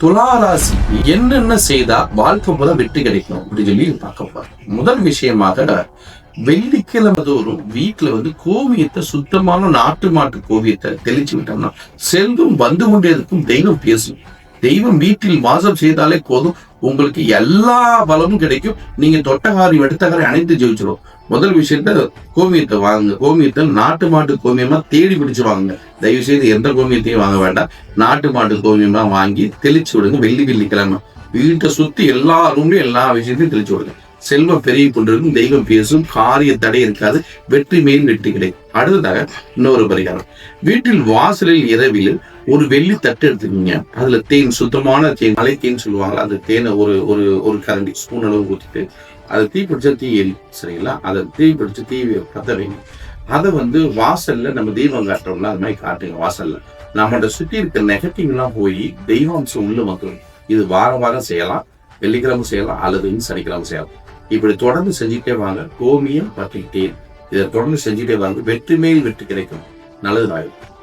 துளாராசி என்னென்ன செய்தா வாழ்க்கை முதல் வெற்றி கிடைக்கும் அப்படின்னு சொல்லி பார்க்க போறோம். முதல் விஷயமாக வெள்ளிக்கிழமை தோறும் வீட்டுல வந்து கோவியத்தை சுத்தமான நாட்டு மாட்டு கோவியத்தை தெளிச்சு விட்டோம்னா செல்வம் வந்து கொண்டே இருக்கும். தெய்வம் பேசும். தெய்வம் வீட்டில் வாசம் செய்தாலே போதும். உங்களுக்கு எல்லா பலமும் கிடைக்கும். நீங்க தொட்டகாரி எடுத்தகாரி அனைத்து ஜெயிச்சிடும் முதல் விஷயத்த கோமியத்தை வாங்குங்க. கோமியத்தை நாட்டு மாட்டு கோமியமா தேடி பிடிச்சு வாங்குங்க. தயவு செய்து எந்த கோமியத்தையும் வாங்க வேண்டாம். நாட்டு மாட்டு கோமியமா வாங்கி தெளிச்சு விடுங்க. வெள்ளி வெள்ளிக்கிழமை. வீட்டை சுத்தி எல்லா ரூம்லயும் எல்லா விஷயத்தையும் தெளிச்சு விடுங்க. செல்வம் பெருகி கொண்டிருக்கும். தெய்வம் பேசும். காரிய தடை இருக்காது. வெற்றி மேல் வெற்றி கிடைக்கும். அடுத்ததாக இன்னொரு பரிகாரம். வீட்டில் வாசலில் இரவில் ஒரு வெள்ளி தட்டு எடுத்துக்கோங்க. அதுல தேன் சுத்தமான தேன் மலை தேன் சொல்லுவாங்க அந்த தேனை ஒரு ஒரு ஒரு கரண்டி ஸ்பூன் அளவு ஊற்றிட்டு அதை தீ பிடிச்சா தீ எரி சரிங்களா? அதை தீ பிடிச்சு தீ பத்த வைங்க அதை வந்து வாசல்ல நம்ம தெய்வம் காட்டுறோம்னா அது மாதிரி காட்டுங்க வாசல்ல. நம்மளோட சுத்தி இருக்க நெகட்டிவ்லாம் போய் தெய்வாம்சம் உள்ள வந்துடும் இது வாரம் வாரம் செய்யலாம் வெள்ளிக்கிழமை செய்யலாம் அல்லது சனிக்கிழமை செய்யலாம். இப்படி தொடர்ந்து செஞ்சுட்டே வாங்க கோமியம் பற்றிக்கிட்டே இதை தொடர்ந்து செஞ்சுட்டே வாங்க வெற்றி மேல் வெற்றி கிடைக்கும். நல்லது ஆயிடும்